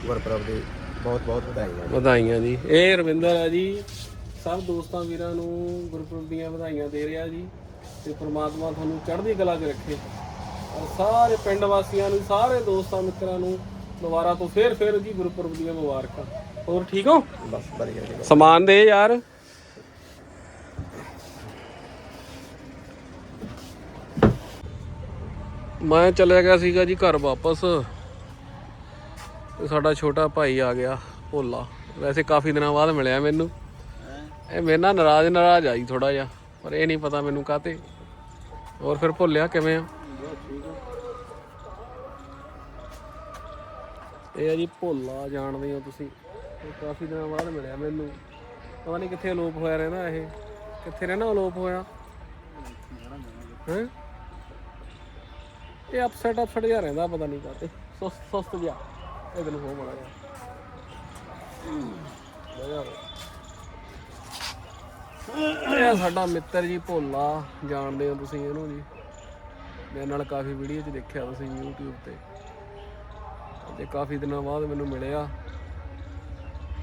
ਗੁਰਪੁਰਬ ਦੀ ਬਹੁਤ ਬਹੁਤ ਵਧਾਈਆਂ ਵਧਾਈਆਂ ਜੀ। ਇਹ ਰਵਿੰਦਰ ਆ ਜੀ ਸਭ ਦੋਸਤਾਂ ਵੀਰਾਂ ਨੂੰ ਗੁਰਪੁਰਬ ਦੀਆਂ ਵਧਾਈਆਂ ਦੇ ਰਿਹਾ ਜੀ ਤੇ ਪ੍ਰਮਾਤਮਾ ਤੁਹਾਨੂੰ ਚੜ੍ਹਦੀ ਕਲਾ 'ਚ ਰੱਖੇ। ਔਰ ਸਾਰੇ ਪਿੰਡ ਵਾਸੀਆਂ ਨੂੰ ਸਾਰੇ ਦੋਸਤਾਂ ਮਿੱਤਰਾਂ ਨੂੰ ਦੁਬਾਰਾ ਤੋਂ ਫੇਰ ਫੇਰ ਜੀ ਗੁਰਪੁਰਬ ਦੀਆਂ ਮੁਬਾਰਕਾਂ। ਹੋਰ ਠੀਕ ਹੋ? ਬਸ ਵਧੀਆ ਜੀ ਸਮਾਨ ਦੇ ਯਾਰ। ਮੈਂ ਚਲਿਆ ਗਿਆ ਸੀਗਾ ਜੀ ਘਰ ਵਾਪਸ। ਤੇ ਸਾਡਾ ਛੋਟਾ ਭਾਈ ਆ ਗਿਆ, ਭੋਲਾ। ਵੈਸੇ ਕਾਫੀ ਦਿਨਾਂ ਬਾਅਦ ਮਿਲਿਆ ਮੈਨੂੰ। ਇਹ ਮੇਰੇ ਨਾਲ ਨਾਰਾਜ਼ ਨਾਰਾਜ਼ ਆਈ ਥੋੜਾ ਜਿਹਾ, ਪਰ ਇਹ ਨਹੀਂ ਪਤਾ ਮੈਨੂੰ ਕਾਤੇ ਹੋਰ ਫਿਰ ਭੁੱਲਿਆ ਕਿਵੇਂ ਆ। ਇਹ ਆ ਜੀ ਭੋਲਾ ਜਾਣਦੇ ਹੋ ਤੁਸੀਂ। ਇਹ ਕਾਫੀ ਦਿਨਾਂ ਬਾਅਦ ਮਿਲਿਆ ਮੈਨੂੰ। ਪਤਾ ਨਹੀਂ ਕਿੱਥੇ ਅਲੋਪ ਹੋਇਆ ਰਹਿੰਦਾ ਇਹ। ਕਿੱਥੇ ਰਹਿਣਾ ਅਲੋਪ ਹੋਇਆ? ਹੈ? ਇਹ ਅਪਸੈਟ ਅਪਸੈਟ ਜਿਹਾ ਰਹਿੰਦਾ, ਪਤਾ ਨਹੀਂ ਕਾਤੇ ਸੁਸਤ ਸੁਸਤ ਜਿਹਾ। ਇਹਦੇ ਨੂੰ ਹੋ ਮੜਾ ਜਿਹਾ। ਇਹ ਸਾਡਾ ਮਿੱਤਰ ਜੀ ਭੋਲਾ, ਜਾਣਦੇ ਹੋ ਤੁਸੀਂ ਇਹਨੂੰ ਜੀ। ਮੇਰੇ ਨਾਲ ਕਾਫੀ ਵੀਡੀਓ 'ਚ ਦੇਖਿਆ ਤੁਸੀਂ YouTube ਤੇ। ਤੇ ਕਾਫੀ ਦਿਨਾਂ ਬਾਅਦ ਮੈਨੂੰ ਮਿਲਿਆ।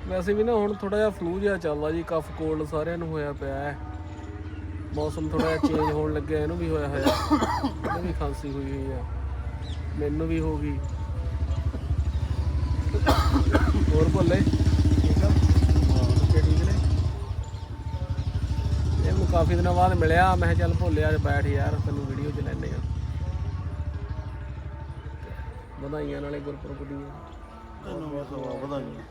ਵੈਸੇ ਵੀ ਨਾ ਹੁਣ ਥੋੜਾ ਜਿਹਾ ਫਲੂ ਜਿਹਾ ਚੱਲਦਾ ਜੀ ਕਫ ਕੋਲਡ ਸਾਰਿਆਂ ਨੂੰ ਹੋਇਆ ਪਿਆ ਹੈ। ਮੌਸਮ ਥੋੜਾ ਜਿਹਾ ਚੇਂਜ ਹੋਣ ਲੱਗਿਆ ਇਹਨੂੰ ਵੀ ਹੋਇਆ ਹੋਇਆ। ਇਹਨੂੰ ਵੀ ਖਾਂਸੀ ਹੋਈ ਹੋਈ ਆ। ਮੈਨੂੰ ਵੀ ਹੋ ਗਈ। ਹੋਰ ਭੱਲੇ? ਠੀਕ ਆ? ਠੀਕ ਨੇ? ਕਾਫੀ ਦਿਨਾਂ ਬਾਅਦ ਮਿਲਿਆ। ਮੈਂ ਕਿਹਾ ਚੱਲ ਭੋਲੇ ਅੱਜ ਬੈਠ ਯਾਰ ਤੈਨੂੰ ਵੀਡੀਓ ਚ ਲੈਣੇ ਆ। ਵਧਾਈਆਂ ਨਾਲੇ ਗੁਰਪੁਰਬ ਦੀਆਂ। ਵਧਾਈਆਂ।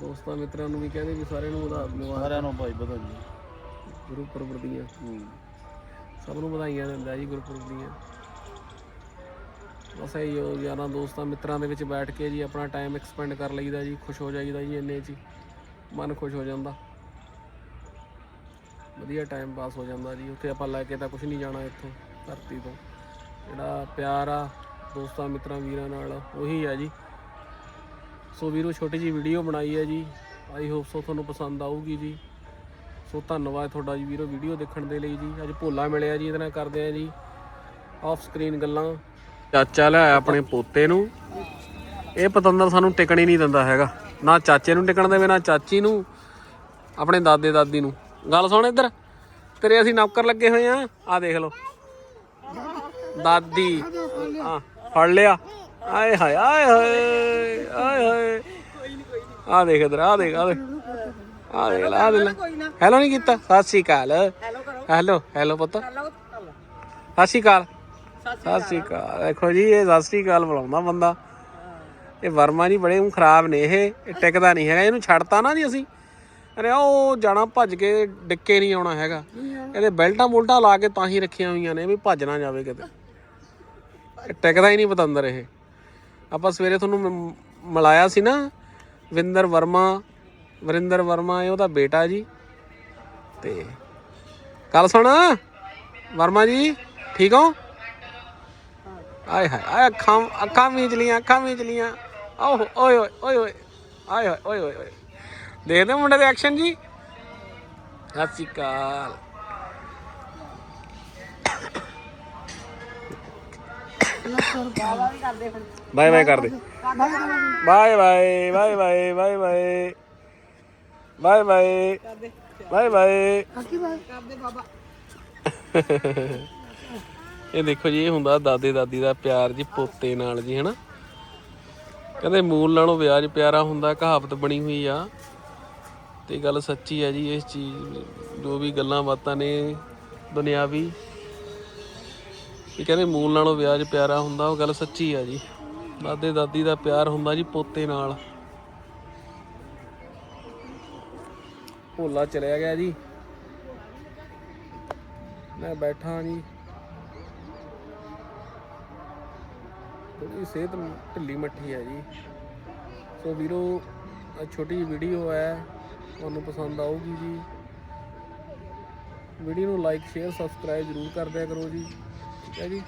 ਦੋਸਤਾਂ ਮਿੱਤਰਾਂ ਨੂੰ ਵੀ ਕਹਿੰਦੇ ਵੀ ਸਾਰਿਆਂ ਨੂੰ ਵਧਾ ਮੁਬਾਰਕ ਸਾਰਿਆਂ ਨੂੰ ਭਾਈ ਵਧਾਈਆਂ। ਗੁਰਪੁਰਬ ਦੀਆਂ। ਸਭ ਨੂੰ ਵਧਾਈਆਂ ਦਿੰਦਾ ਜੀ ਗੁਰਪੁਰਬ ਦੀਆਂ। ਬਸ ਇਹ ਉਹ ਯਾਰਾਂ ਦੋਸਤਾਂ ਮਿੱਤਰਾਂ ਦੇ ਵਿੱਚ ਬੈਠ ਕੇ ਜੀ ਆਪਣਾ ਟਾਈਮ ਐਕਸਪੈਂਡ ਕਰ ਲਈਦਾ ਜੀ ਖੁਸ਼ ਹੋ ਜਾਈਦਾ ਜੀ ਇੰਨੇ 'ਚ ਹੀ। ਮਨ ਖੁਸ਼ ਹੋ ਜਾਂਦਾ। ਵਧੀਆ ਟਾਈਮ ਪਾਸ ਹੋ ਜਾਂਦਾ ਜੀ। ਉੱਥੇ ਆਪਾਂ ਲੈ ਕੇ ਤਾਂ ਕੁਝ ਨਹੀਂ ਜਾਣਾ ਇੱਥੋਂ ਧਰਤੀ ਤੋਂ। ਜਿਹੜਾ ਪਿਆਰ ਆ ਦੋਸਤਾਂ ਮਿੱਤਰਾਂ ਵੀਰਾਂ ਨਾਲ ਉਹੀ ਆ ਜੀ। ਸੋ ਵੀਰੋ ਛੋਟੀ ਜੀ ਵੀਡੀਓ ਬਣਾਈ ਹੈ ਜੀ। ਆਈ ਹੋਪ ਸੋ ਤੁਹਾਨੂੰ ਪਸੰਦ ਆਊਗੀ ਜੀ। ਸੋ ਧੰਨਵਾਦ ਤੁਹਾਡਾ ਜੀ ਵੀਰੋ ਵੀਡੀਓ ਦੇਖਣ ਦੇ ਲਈ ਜੀ। ਅੱਜ ਭੋਲਾ ਮਿਲਿਆ ਜੀ, ਇਹਦੇ ਨਾਲ ਕਰਦੇ ਆ ਜੀ ਆਫ ਸਕਰੀਨ ਗੱਲਾਂ। ਚਾਚਾ ਲਿਆਇਆ ਆਪਣੇ ਪੋਤੇ ਨੂੰ। ਇਹ ਪਤੰਦਰ ਸਾਨੂੰ ਟਿਕਣ ਹੀ ਨਹੀਂ ਦਿੰਦਾ ਹੈਗਾ। ਨਾ ਚਾਚੇ ਨੂੰ ਟਿਕਣ ਦੇਵੇ, ਨਾ ਚਾਚੀ ਨੂੰ, ਆਪਣੇ ਦਾਦੇ ਦਾਦੀ ਨੂੰ। ਗੱਲ ਸੁਣ ਇੱਧਰ। ਤੇਰੇ ਅਸੀਂ ਨੌਕਰ ਲੱਗੇ ਹੋਏ ਆ। ਆ ਦੇਖ ਲਓ। ਦਾਦੀ। ਆ ਫੜ ਲਿਆ। ਆਏ ਹਾਏ ਆਏ ਹਾਏ ਆਏ ਹਾਏ। ਆ ਦੇਖ ਇੱਧਰ ਆ ਦੇਖ ਆ ਦੇਖ। ਆ ਦੇਖ ਲੈ ਆ ਦੇਖ ਲੈ। ਹੈਲੋ ਨਹੀਂ ਕੀਤਾ ਸਤਿ ਸ਼੍ਰੀ ਅਕਾਲ। ਹੈਲੋ ਹੈਲੋ ਪੁੱਤ। ਸਤਿ ਸ਼੍ਰੀ ਅਕਾਲ। ਸਤਿ ਸ਼੍ਰੀ ਅਕਾਲ। ਦੇਖੋ ਜੀ ਇਹ ਸਤਿ ਸ਼੍ਰੀ ਅਕਾਲ ਬੁਲਾਉਂਦਾ ਬੰਦਾ। ਇਹ ਵਰਮਾ ਜੀ ਬੜੇ ਊਂ ਖਰਾਬ ਨੇ ਇਹ ਇਹ ਟਿਕਦਾ ਨਹੀਂ ਹੈਗਾ ਇਹਨੂੰ ਛੱਡਤਾ ਨਾ ਜੀ ਅਸੀਂ। ਅਰੇ ਉਹ ਜਾਣਾ ਭੱਜ ਕੇ ਡਿੱਕੇ ਨਹੀਂ ਆਉਣਾ ਹੈਗਾ। ਇਹਦੇ ਬੈਲਟਾਂ ਬੁਲਟਾਂ ਲਾ ਕੇ ਤਾਂ ਹੀ ਰੱਖੀਆਂ ਹੋਈਆਂ ਨੇ ਵੀ ਭੱਜ ਨਾ ਜਾਵੇ ਕਿਤੇ। ਇਹ ਟਿਕਦਾ ਹੀ ਨਹੀਂ ਪਤੰਦਰ ਇਹ। ਆਪਾਂ ਸਵੇਰੇ ਤੁਹਾਨੂੰ ਮਿਲਾਇਆ ਸੀ ਨਾ ਵਿੰਦਰ ਵਰਮਾ ਵਰਿੰਦਰ ਵਰਮਾ ਇਹ ਉਹਦਾ ਬੇਟਾ ਜੀ। ਤੇ ਕੱਲ ਸੁਣ ਵਰਮਾ ਜੀ ਠੀਕ ਹੋ? ਆਏ ਹਾਏ ਆਏ ਅੱਖਾਂ ਅੱਖਾਂ ਮੀਚ ਲੀਆਂ ਅੱਖਾਂ ਮੀਚ ਲੀਆਂ। ਓਹ ਓਏ ਓਏ ਓਏ ਓਏ ਆਏ ਹੋਏ ਓਏ ਓਏ ਓਏ। ਦੇਖਦੇ ਹੋ ਮੁੰਡੇ ਦੇ ਐਕਸ਼ਨ ਜੀ? ਸਤਿ ਸ਼੍ਰੀ ਅਕਾਲ। ਬਾਏ ਬਾਏ ਕਰ ਦੇ bye bye bye bye bye bye bye. Bye bye. Bye ਇਹ ਦੇਖੋ ਜੀ, ਇਹ ਹੁੰਦਾ ਦਾਦੇ ਦਾਦੀ ਦਾ ਪਿਆਰ ਜੀ, ਪੋਤੇ ਨਾਲ ਜੀ, ਹਨਾ? ਕਹਿੰਦੇ ਮੂਲ ਨਾਲੋਂ ਵਿਆਜ ਪਿਆਰਾ ਹੁੰਦਾ, ਕਹਾਵਤ ਬਣੀ ਹੋਈ ਆ। ਤੇ ਗੱਲ ਸੱਚੀ ਹੈ ਜੀ, ਇਸ ਚੀਜ਼ ਜੋ ਵੀ ਗੱਲਾਂ ਬਾਤਾਂ ਨੇ ਦੁਨਿਆਵੀ। ਇਹ ਕਹਿੰਦੇ ਮੂਲ ਨਾਲੋਂ ਵਿਆਜ ਪਿਆਰਾ ਹੁੰਦਾ, ਉਹ ਗੱਲ ਸੱਚੀ ਆ ਜੀ। ਦਾਦੇ ਦਾਦੀ ਦਾ ਪਿਆਰ ਹੁੰਦਾ ਜੀ, ਪੋਤੇ ਨਾਲ। ਭੋਲਾ ਚਲਿਆ ਗਿਆ ਜੀ। ਮੈਂ ਬੈਠਾ ਜੀ। ਥੋੜੀ ਸਿਹਤ ਢਿੱਲੀ ਮੱਠੀ ਹੈ ਜੀ। ਸੋ ਵੀਰੋ ਛੋਟੀ ਜਿਹੀ ਵੀਡੀਓ ਹੈ। ਤੁਹਾਨੂੰ ਪਸੰਦ ਆਊਗੀ ਜੀ। ਵੀਡੀਓ ਨੂੰ ਲਾਈਕ ਸ਼ੇਅਰ ਸਬਸਕ੍ਰਾਈਬ ਜ਼ਰੂਰ ਕਰ ਦਿਆ ਕਰੋ ਜੀ। ਠੀਕ ਹੈ ਜੀ।